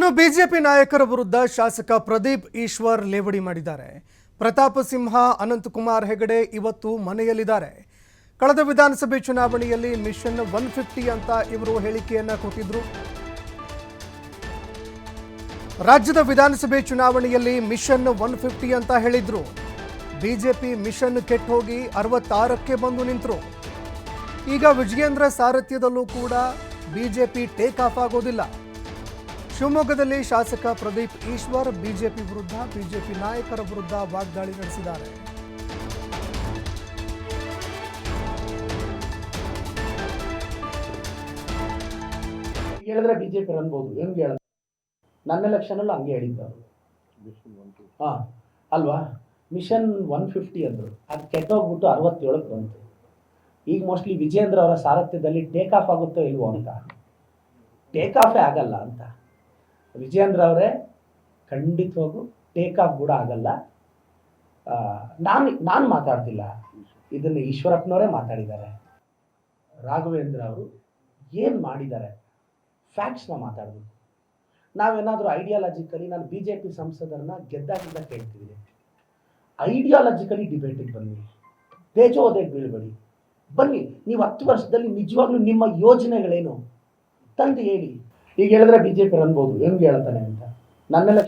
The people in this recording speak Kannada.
ಇನ್ನು ಬಿಜೆಪಿ ನಾಯಕರ ವಿರುದ್ಧ ಶಾಸಕ ಪ್ರದೀಪ್ ಈಶ್ವರ್ ಲೇವಡಿ ಮಾಡಿದ್ದಾರೆ. ಪ್ರತಾಪ ಸಿಂಹ ಅನಂತಕುಮಾರ್ ಹೆಗಡೆ ಇವತ್ತು ಮನೆಯಲ್ಲಿದ್ದಾರೆ. ಕಳೆದ ವಿಧಾನಸಭೆ ಚುನಾವಣೆಯಲ್ಲಿ ಮಿಷನ್ ಒನ್ ಫಿಫ್ಟಿ ಅಂತ ಇವರು ಹೇಳಿಕೆಯನ್ನ ಕೊಟ್ಟಿದ್ರು. ರಾಜ್ಯದ ವಿಧಾನಸಭೆ ಚುನಾವಣೆಯಲ್ಲಿ ಮಿಷನ್ ಒನ್ ಫಿಫ್ಟಿ ಅಂತ ಹೇಳಿದ್ರು. ಬಿಜೆಪಿ ಮಿಷನ್ ಕೆಟ್ಟ ಹೋಗಿ ಅರವತ್ತಾರಕ್ಕೆ ಬಂದು ನಿಂತರು. ಈಗ ವಿಜಯೇಂದ್ರ ಸಾರಥ್ಯದಲ್ಲೂ ಕೂಡ ಬಿಜೆಪಿ ಟೇಕ್ ಆಫ್ ಆಗೋದಿಲ್ಲ. ಶಿವಮೊಗ್ಗದಲ್ಲಿ ಶಾಸಕ ಪ್ರದೀಪ್ ಈಶ್ವರ್ ಬಿಜೆಪಿ ವಿರುದ್ಧ ಬಿಜೆಪಿ ನಾಯಕರ ವಿರುದ್ಧ ವಾಗ್ದಾಳಿ ನಡೆಸಿದ್ದಾರೆ. ಹೇಳಿದ್ರೆ ಬಿಜೆಪಿ ಅನ್ಬೋದು. ಹೆಂಗೆ ಹೇಳ ನನ್ನ ಎಲೆಕ್ಷನಲ್ಲೂ ಹಂಗೆ ಹೇಳಿದ್ದವರು. ಹಾಂ. ಅಲ್ವಾ? ಮಿಷನ್ ಒನ್ ಫಿಫ್ಟಿ ಅಂದರು. ಅದು ಕೆಟ್ಟೋಗ್ಬಿಟ್ಟು ಅರವತ್ತೇಳಕ್ಕೆ ಬಂತು. ಈಗ ಮೋಸ್ಟ್ಲಿ ವಿಜೇಂದ್ರ ಅವರ ಸಾರಥ್ಯದಲ್ಲಿ ಟೇಕ್ ಆಫ್ ಆಗುತ್ತೋ ಇಲ್ವೋ ಅಂತ. ಟೇಕ್ ಆಫೇ ಆಗಲ್ಲ ಅಂತ. ವಿಜೇಂದ್ರ ಅವರೇ ಖಂಡಿತವಾಗೂ ಟೇಕ್ ಆಫ್ ಕೂಡ ಆಗಲ್ಲ. ನಾನು ನಾನು ಮಾತಾಡ್ತಿಲ್ಲ. ಇದನ್ನು ಈಶ್ವರಪ್ಪನವರೇ ಮಾತಾಡಿದ್ದಾರೆ. ರಾಘವೇಂದ್ರ ಅವರು ಏನು ಮಾಡಿದ್ದಾರೆ? ಫ್ಯಾಕ್ಟ್ಸ್ನ ಮಾತಾಡಬೇಕು ನಾವೇನಾದರೂ ಐಡಿಯಾಲಜಿಕಲಿ ನಾನು ಬಿ ಜೆ ಪಿ ಸಂಸದರನ್ನ ಗೆದ್ದಾಗಿಂದ ಕೇಳ್ತಿದ್ದೀನಿ. ಐಡಿಯಾಲಜಿಕಲಿ ಡಿಬೇಟಿಗೆ ಬನ್ನಿ. ತೇಜೋದೇ ಬೀಳ್ಬೇಡಿ. ಬನ್ನಿ, ನೀವು ಹತ್ತು ವರ್ಷದಲ್ಲಿ ನಿಜವಾಗ್ಲೂ ನಿಮ್ಮ ಯೋಜನೆಗಳೇನು? ತಂದು ಹೇಳಿ. ಈಗ ಹೇಳಿದ್ರೆ ಬಿಜೆಪಿ ಅನ್ಬೋದು ಹೆಂಗೆ ಹೇಳ್ತಾನೆ ಅಂತ? ನನ್ನೆಲ್ಲ